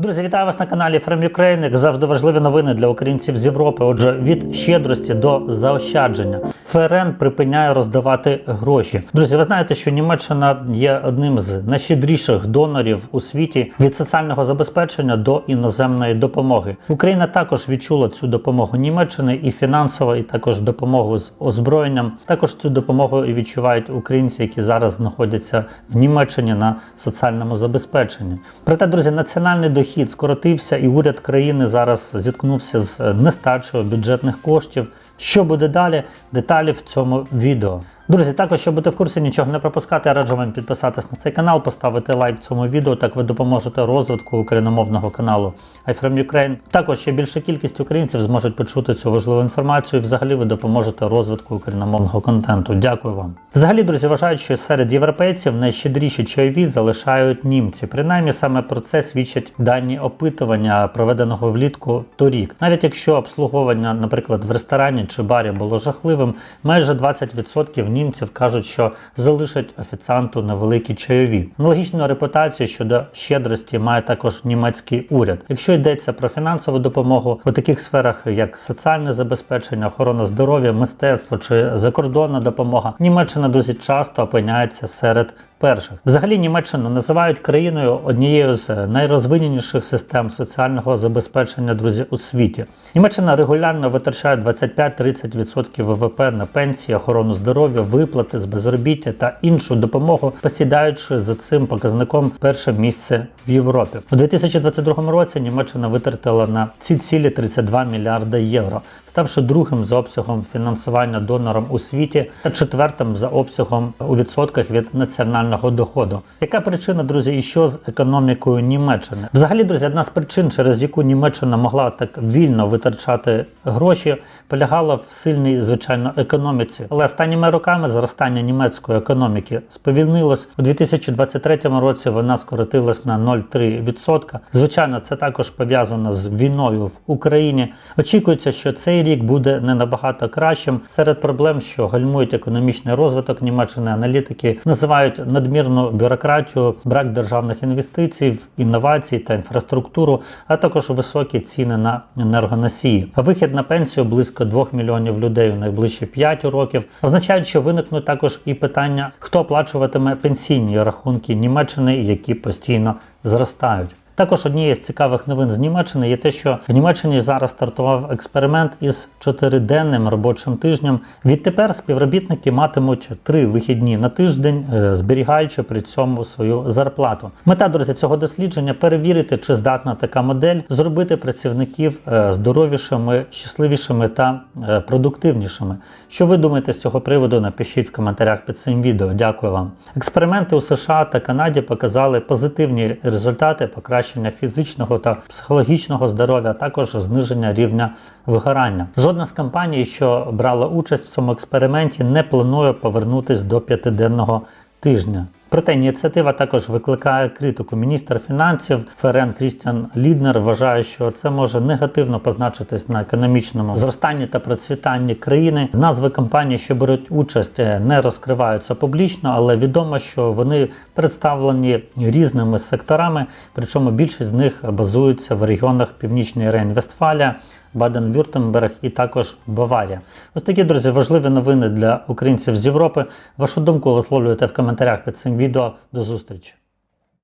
Друзі, вітаю вас на каналі From Ukraine. Як завжди важливі новини для українців з Європи. Отже, від щедрості до заощадження. ФРН припиняє роздавати гроші. Друзі, ви знаєте, що Німеччина є одним з найщедріших донорів у світі від соціального забезпечення до іноземної допомоги. Україна також відчула цю допомогу Німеччини і фінансово, і також допомогу з озброєнням. Також цю допомогу і відчувають українці, які зараз знаходяться в Німеччині на соціальному забезпеченні. Проте, друзі, національний дохід скоротився, і уряд країни зараз зіткнувся з е, нестачею бюджетних коштів. Що буде далі? Деталі в цьому відео. Друзі, також, щоб бути в курсі, нічого не пропускати, я раджу вам підписатись на цей канал, поставити лайк цьому відео. Так ви допоможете розвитку україномовного каналу iFrom Ukraine. Також ще більша кількість українців зможуть почути цю важливу інформацію. І взагалі ви допоможете розвитку україномовного контенту. Дякую вам. Взагалі, друзі, вважають, що серед європейців найщедріші чайові залишають німці. Принаймні саме про це свідчать дані опитування, проведеного влітку торік. Навіть якщо обслуговування, наприклад, в ресторані чи барі було жахливим, майже 20% німців кажуть, що залишать офіціанту невеликі чайові. Аналогічну репутацію щодо щедрості має також німецький уряд. Якщо йдеться про фінансову допомогу у таких сферах, як соціальне забезпечення, охорона здоров'я, мистецтво чи закордонна допомога, Німеччина досить часто опиняється серед перших. Взагалі Німеччину називають країною однією з найрозвиненіших систем соціального забезпечення друзі у світі. Німеччина регулярно витрачає 25-30% ВВП на пенсії, охорону здоров'я, виплати з безробіття та іншу допомогу, посідаючи за цим показником перше місце в Європі. У 2022 році Німеччина витратила на ці цілі 32 мільярда євро ставши другим за обсягом фінансування донором у світі та четвертим за обсягом у відсотках від національного доходу. Яка причина, друзі, і що з економікою Німеччини? Взагалі, друзі, одна з причин, через яку Німеччина могла так вільно витрачати гроші, полягала в сильній, звичайно, економіці. Але останніми роками зростання німецької економіки сповільнилось у 2023 році. Вона скоротилась на 0,3%. Звичайно, це також пов'язано з війною в Україні. Очікується, що цей рік буде не набагато кращим. Серед проблем, що гальмують економічний розвиток Німеччини, аналітики називають надмірну бюрократію, брак державних інвестицій в інновації та інфраструктуру, а також високі ціни на енергоносії. Вихід на пенсію близько 2 мільйонів людей у найближчі 5 років означають, що виникнуть також і питання, хто оплачуватиме пенсійні рахунки Німеччини, які постійно зростають. Також однією з цікавих новин з Німеччини є те, що в Німеччині зараз стартував експеримент із чотириденним робочим тижнем. Відтепер співробітники матимуть три вихідні на тиждень, е, зберігаючи при цьому свою зарплату. Мета друзі цього дослідження перевірити, чи здатна така модель зробити працівників е, здоровішими, щасливішими та е, продуктивнішими. Що ви думаєте з цього приводу? Напишіть в коментарях під цим відео. Дякую вам. Експерименти у США та Канаді показали позитивні результати покращення покращення фізичного та психологічного здоров'я, також зниження рівня вигорання. Жодна з компаній, що брала участь в цьому експерименті, не планує повернутись до п'ятиденного тижня. Проте ініціатива також викликає критику. Міністр фінансів ФРН Крістіан Ліднер вважає, що це може негативно позначитись на економічному зростанні та процвітанні країни. Назви компаній, що беруть участь, не розкриваються публічно, але відомо, що вони представлені різними секторами. Причому більшість з них базуються в регіонах Північної Рейн-Вестфалія. Баден-Вюртемберг і також Баварія. Ось такі, друзі, важливі новини для українців з Європи. Вашу думку висловлюєте в коментарях під цим відео. До зустрічі!